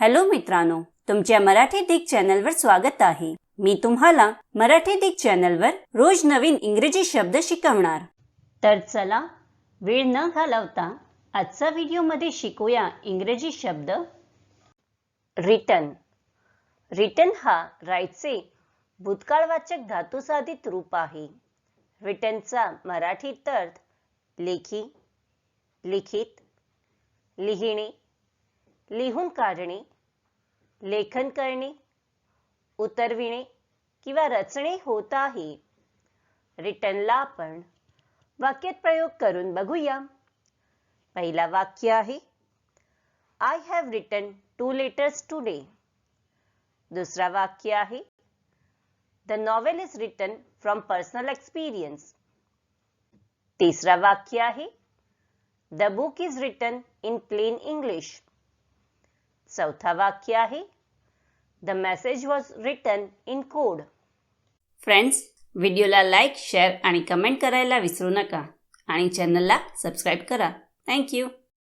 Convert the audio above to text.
Hello मित्रांनो तुमच्या मराठी दिग चॅनलवर स्वागत आहे. मी तुम्हाला मराठी दिग चॅनलवर रोज नवीन इंग्रजी शब्द शिकवणार. तर चला वेळ न घालवता आजचा व्हिडिओमध्ये शिकूया इंग्रजी शब्द रिटर्न. रिटर्न हा राईटचे भूतकाळवाचक धातुसाधित रूप आहे. रिटर्नचा मराठीत अर्थ लेखी लिखित लिहिणे लिहून काढणे लेखन करणे उतरविणे किंवा रचणे होत आहे. रिटर्नला आपण वाक्यात प्रयोग करून बघूया. पहिला वाक्य आहे I have return two letters today दुसरा वाक्य आहे the novel is written from personal experience तिसरा वाक्य आहे the book is written in plain English चौथा वाक्य आहे. The message was written in code friends व्हिडिओला लाईक शेअर आणि कमेंट करायला विसरू नका. आणि चॅनलला सबस्क्राईब करा. थँक्यू